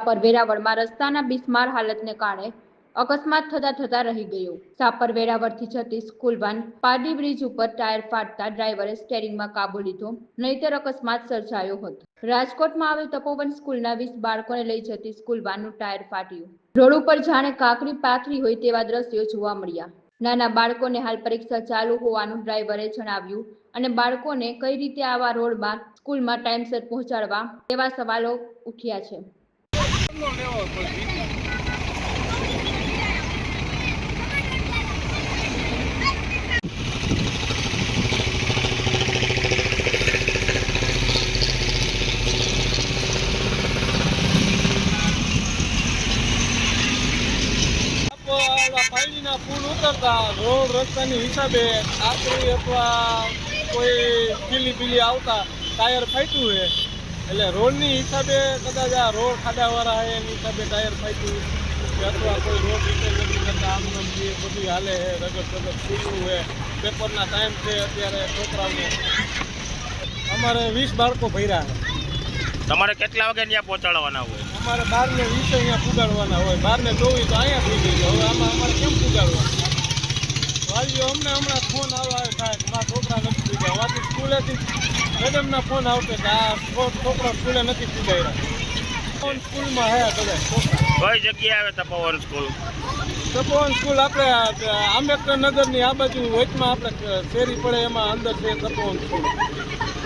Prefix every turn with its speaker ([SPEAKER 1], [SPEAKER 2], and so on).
[SPEAKER 1] પર વેરાવળમાં રસ્તાના બિસ્માર હાલતને કારણે અકસ્માત થતા થતા રહી ગયો. સાપર વેરાવળથી જતી સ્કૂલ વાન પારડી બ્રિજ ઉપર ટાયર ફાટતા ડ્રાઈવરે સ્ટેરિંગમાં કાબુ લીધો, નહીતર અકસ્માત સર્જાયો હતો. રાજકોટમાં આવેલ તપોવન સ્કૂલના વીસ બાળકોને લઈ જતી સ્કૂલ વાનનું ટાયર ફાટ્યું. રોડ ઉપર જાણે કાકરી પાથરી હોય તેવા દ્રશ્યો જોવા મળ્યા. નાના બાળકોને હાલ પરીક્ષા ચાલુ હોવાનું ડ્રાઈવરે જણાવ્યું અને બાળકોને કઈ રીતે આવા રોડમાં સ્કૂલમાં ટાઈમસર પહોંચાડવા તેવા સવાલો ઉઠ્યા છે.
[SPEAKER 2] આપો આવડા પાણીના પુલ ઉતરતા. રોડ રસ્તાની હિસાબે આકરી અથવા કોઈ પીલી પીલી આવતા ટાયર ફાટ્યું છે. એટલે રોડની હિસાબે કદાચ આ રોડ ખાડાવાળા છે એની હિસાબે ટાયર ફાટ્યું કે અથવા કોઈ રોડ રિપેર નથી કરતા આમ નામ જે બધું હાલે હે રગડ રગડ ખુલ્લું હે પેપરના ટાઈમ છે અત્યારે છોકરાઓને. અમારે વીસ બાળકો ભર્યા
[SPEAKER 3] તમારે કેટલા વાગે ત્યાં પહોંચાડવાના હોય?
[SPEAKER 2] અમારે બાર ને વીસ અહીંયા પુગાડવાના હોય. બાર ને ચોવીસ તો અહીંયા થઈ ગઈ હવે આમાં અમારે કેમ પુગાડવાનું? વાલીઓ અમને હમણાં ફોન આવવા થાય મારા છોકરા નથી પૂગ્યા વાતી સ્કૂલેથી મેડમના ફોન આવશે કે આ છોકરા સ્કૂલે નથી પૂગાડ્યા ફોન સ્કૂલમાં હે છોકરા
[SPEAKER 3] કઈ જગ્યાએ આવે તપોવન સ્કૂલ?
[SPEAKER 2] તપોવન સ્કૂલ આપણે આ આંબેડકર નગરની આ બાજુ વચમાં આપણે શેરી પડે એમાં અંદર છે તપોવન સ્કૂલ.